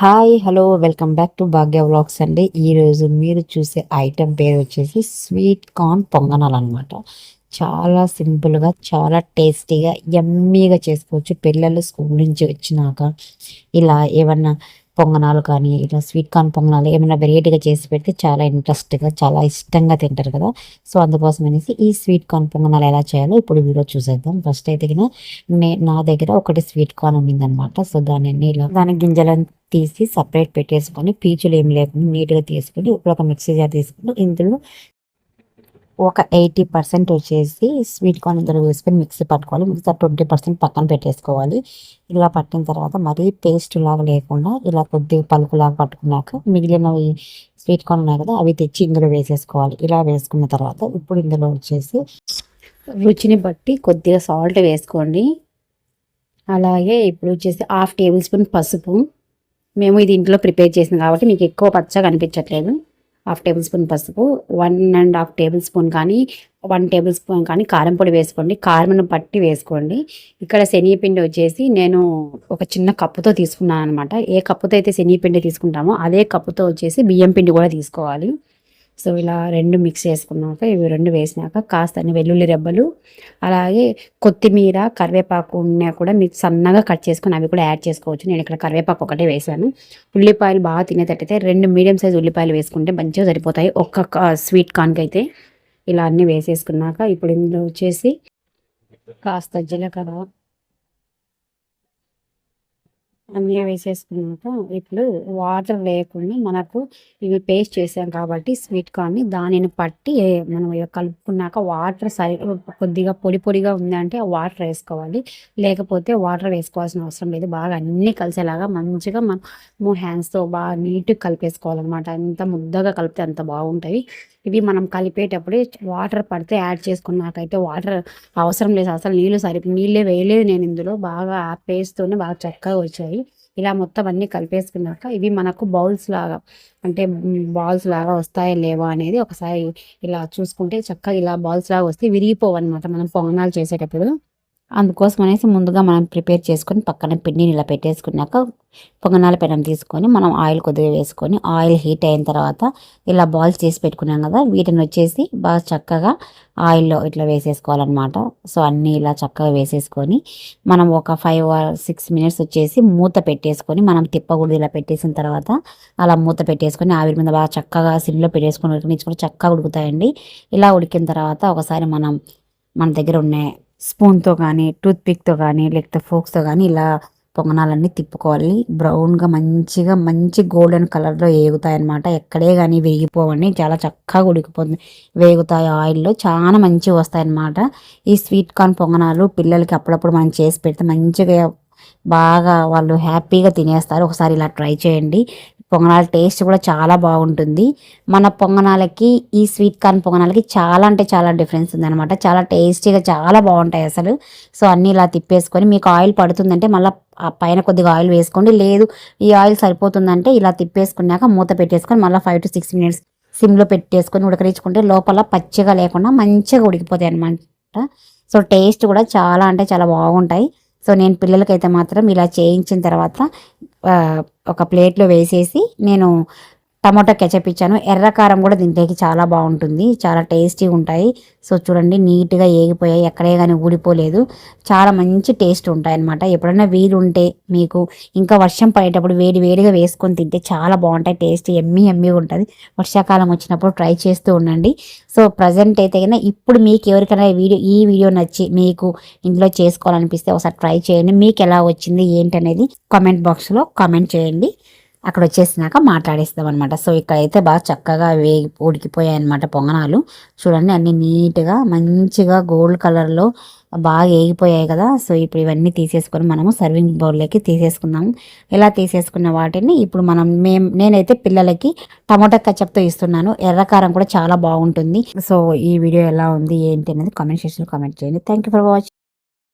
Hi hello welcome back to Bhagya vlogs అండి. ఈరోజు మీరు చూసే ఐటెం పేరు వచ్చేసి స్వీట్ కార్న్ పొంగనాలు అనమాట చాలా సింపుల్గా చాలా టేస్టీగా యమ్మీగా చేసుకోవచ్చు. పిల్లలు స్కూల్ నుంచి వచ్చినాక ఇలా ఏమన్నా పొంగనాలు కానీ ఇలా స్వీట్ కార్న్ పొంగనాలు ఏమైనా వెరైటీగా చేసి పెడితే చాలా ఇంట్రెస్ట్గా చాలా ఇష్టంగా తింటారు కదా. సో అందుకోసం అనేసి ఈ స్వీట్ కార్న్ పొంగనాలు ఎలా చేయాలో ఇప్పుడు వీడియో చూసేద్దాం. ఫస్ట్ అయితే నే నా దగ్గర ఒకటి స్వీట్ కార్న్ ఉండిందనమాట సో దాన్ని ఇలా దాని గింజలను తీసి సపరేట్ పెట్టేసుకొని పీచులు ఏం లేకుండా నీట్గా తీసుకొని ఇప్పుడు ఒక మిక్సీ జార్ తీసుకుని ఇందులో ఒక ఎయిటీ పర్సెంట్ వచ్చేసి స్వీట్ కార్న్ ఇందులో వేసుకొని మిక్సీ పట్టుకోవాలి. మిగతా ట్వంటీ పర్సెంట్ పక్కన పెట్టేసుకోవాలి. ఇలా పట్టిన తర్వాత మరీ పేస్ట్ లాగా లేకుండా ఇలా కొద్దిగా పలుకులాగా పట్టుకున్నాక మిగిలిన స్వీట్ కార్న్ ఉన్నాయి కదా అవి తెచ్చి ఇందులో వేసేసుకోవాలి. ఇలా వేసుకున్న తర్వాత ఇప్పుడు ఇందులో వచ్చేసి రుచిని బట్టి కొద్దిగా సాల్ట్ వేసుకోండి. అలాగే ఇప్పుడు వచ్చేసి హాఫ్ టేబుల్ స్పూన్ పసుపు. మేము ఇది ఇంట్లో ప్రిపేర్ చేసింది కాబట్టి మీకు ఎక్కువ పచ్చగా అనిపించట్లేదు. హాఫ్ టేబుల్ స్పూన్ పసుపు one and half tablespoon కానీ వన్ టేబుల్ స్పూన్ కానీ కారం పొడి వేసుకోండి. కారం పట్టి వేసుకోండి. ఇక్కడ శనగపిండి వచ్చేసి నేను ఒక చిన్న కప్పుతో తీసుకున్నాను అనమాట ఏ కప్పుతో అయితే శనగపిండి తీసుకుంటామో అదే కప్పుతో వచ్చేసి బియ్యం పిండి కూడా తీసుకోవాలి. సో ఇలా రెండు మిక్స్ చేసుకున్నాక ఇవి రెండు వేసినాక కాస్త వెల్లుల్లి రెబ్బలు అలాగే కొత్తిమీర కరివేపాకు ఉన్నా కూడా మీకు సన్నగా కట్ చేసుకుని అవి కూడా యాడ్ చేసుకోవచ్చు. నేను ఇక్కడ కరివేపాకు ఒకటే వేసాను. ఉల్లిపాయలు బాగా తినేటట్టయితే రెండు మీడియం సైజ్ ఉల్లిపాయలు వేసుకుంటే మంచిగా సరిపోతాయి. ఒక్క స్వీట్ కార్న్కి అయితే ఇలా అన్నీ వేసేసుకున్నాక ఇప్పుడు ఇందులో వచ్చేసి కాస్త జీలకర్ర అన్నీ వేసేసుకున్నాక ఇప్పుడు వాటర్ వేయకుండా మనకు ఇవి పేస్ట్ చేసాం కాబట్టి స్వీట్ కార్న్ని దానిని పట్టి మనం కలుపుకున్నాక వాటర్ సరి కొద్దిగా పొడి పొడిగా ఉందంటే ఆ వాటర్ వేసుకోవాలి. లేకపోతే వాటర్ వేసుకోవాల్సిన అవసరం లేదు. బాగా అన్నీ కలిసేలాగా మంచిగా మనం హ్యాండ్స్తో బాగా నీట్గా కలిపేసుకోవాలన్నమాట. అంత ముద్దగా కలిపితే అంత బాగుంటాయి ఇవి మనం కలిపేటప్పుడు వాటర్ పడితే యాడ్ చేసుకున్నాకైతే వాటర్ అవసరం లేదు. అసలు నీళ్ళు సరిపో నీళ్ళే వేయలేదు నేను ఇందులో. బాగా ఆ పేస్ట్తోనే బాగా చక్కగా వచ్చాయి. ఇలా మొత్తం అన్నీ కలిపేసుకున్నాక ఇవి మనకు బౌల్స్ లాగా అంటే బాల్స్ లాగా వస్తాయా లేవా అనేది ఒకసారి ఇలా చూసుకుంటే చక్కగా ఇలా బాల్స్ లాగా వస్తే విరిగిపోవన్నమాట మనం పొంగనాలు చేసేటప్పుడు. అందుకోసం అనేసి ముందుగా మనం ప్రిపేర్ చేసుకొని పక్కన పిండిని ఇలా పెట్టేసుకున్నాక పొంగనాల పెనం తీసుకొని మనం ఆయిల్ కొద్దిగా వేసుకొని ఆయిల్ హీట్ అయిన తర్వాత ఇలా బాల్స్ చేసి పెట్టుకున్నాం కదా వీటిని వచ్చేసి బాగా చక్కగా ఆయిల్లో ఇట్లా వేసేసుకోవాలన్నమాట. సో అన్నీ ఇలా చక్కగా వేసేసుకొని మనం ఒక ఫైవ్ ఆర్ సిక్స్ మినిట్స్ వచ్చేసి మూత పెట్టేసుకొని మనం తిప్పకూడదు ఇలా పెట్టేసిన తర్వాత అలా మూత పెట్టేసుకొని ఆవిరి మీద బాగా చక్కగా సిమ్లో పెట్టేసుకొని ఉడికించుకొని చక్కగా ఉడుకుతాయండి. ఇలా ఉడికిన తర్వాత ఒకసారి మనం మన దగ్గర ఉన్న స్పూన్తో కానీ టూత్పిక్తో కానీ లేకపోతే ఫోక్స్తో కానీ ఇలా పొంగనాలన్నీ తిప్పుకోవాలి. బ్రౌన్గా మంచిగా మంచి గోల్డెన్ కలర్లో వేగుతాయి అనమాట ఎక్కడే కానీ వేగిపోవండి. చాలా చక్కగా ఉడికిపోతుంది. వేగుతాయి ఆయిల్లో. చాలా మంచిగా వస్తాయి అనమాట ఈ స్వీట్ కార్న్ పొంగనాలు పిల్లలకి అప్పుడప్పుడు మనం చేసి పెడితే మంచిగా బాగా వాళ్ళు హ్యాపీగా తినేస్తారు. ఒకసారి ఇలా ట్రై చేయండి. పొంగనాల టేస్ట్ కూడా చాలా బాగుంటుంది. మన పొంగనాలకి ఈ స్వీట్ కార్న్ పొంగనాలకి చాలా అంటే చాలా డిఫరెన్స్ ఉందనమాట చాలా టేస్టీగా చాలా బాగుంటాయి అసలు. సో అన్నీ ఇలా తిప్పేసుకొని మీకు ఆయిల్ పడుతుందంటే మళ్ళీ పైన కొద్దిగా ఆయిల్ వేసుకోండి. లేదు ఈ ఆయిల్ సరిపోతుందంటే ఇలా తిప్పేసుకున్నాక మూత పెట్టేసుకొని మళ్ళీ ఫైవ్ టు సిక్స్ మినిట్స్ సిమ్లో పెట్టేసుకొని ఉడకరించుకుంటే లోపల పచ్చిగా లేకుండా మంచిగా ఉడికిపోతాయి అనమాట సో టేస్ట్ కూడా చాలా అంటే చాలా బాగుంటాయి. సో నేను పిల్లలకైతే మాత్రం ఇలా చేయించిన తర్వాత ఒక ప్లేట్లో వేసేసి నేను టమాటో కెచప్ ఇచ్చాను. ఎర్రకారం కూడా దీంట్లోకి చాలా బాగుంటుంది. చాలా టేస్టీగా ఉంటాయి. సో చూడండి నీట్గా ఏగిపోయాయి. ఎక్కడే కానీ ఊడిపోలేదు. చాలా మంచి టేస్ట్ ఉంటాయి అనమాట ఎప్పుడైనా వీలు ఉంటే మీకు ఇంకా వర్షం పడేటప్పుడు వేడి వేడిగా వేసుకొని తింటే చాలా బాగుంటాయి. టేస్ట్ ఎమ్మి ఎమ్మిగా ఉంటుంది. వర్షాకాలం వచ్చినప్పుడు ట్రై చేస్తూ ఉండండి. సో ప్రజెంట్ అయితే కన్నా ఇప్పుడు మీకు ఎవరికైనా వీడియో ఈ వీడియో నచ్చి మీకు ఇంట్లో చేసుకోవాలనిపిస్తే ఒకసారి ట్రై చేయండి. మీకు ఎలా వచ్చింది ఏంటి అనేది కామెంట్ బాక్స్లో కామెంట్ చేయండి. అక్కడ వచ్చేసినాక మాట్లాడేస్తాం అనమాట సో ఇక్కడైతే బాగా చక్కగా వేగి ఉడికిపోయాయి అనమాట పొంగనాలు. చూడండి అన్ని నీట్గా మంచిగా గోల్డ్ కలర్లో బాగా వేగిపోయాయి కదా. సో ఇప్పుడు ఇవన్నీ తీసేసుకొని మనము సర్వింగ్ బౌల్లోకి తీసేసుకుందాం ఇలా తీసేసుకున్న వాటిని ఇప్పుడు మనం మేము నేనైతే పిల్లలకి టమాటా కచప్తో ఇస్తున్నాను. ఎర్రకారం కూడా చాలా బాగుంటుంది. సో ఈ వీడియో ఎలా ఉంది ఏంటి అనేది కామెంట్ సెక్షన్లో కామెంట్ చేయండి. Thank for watching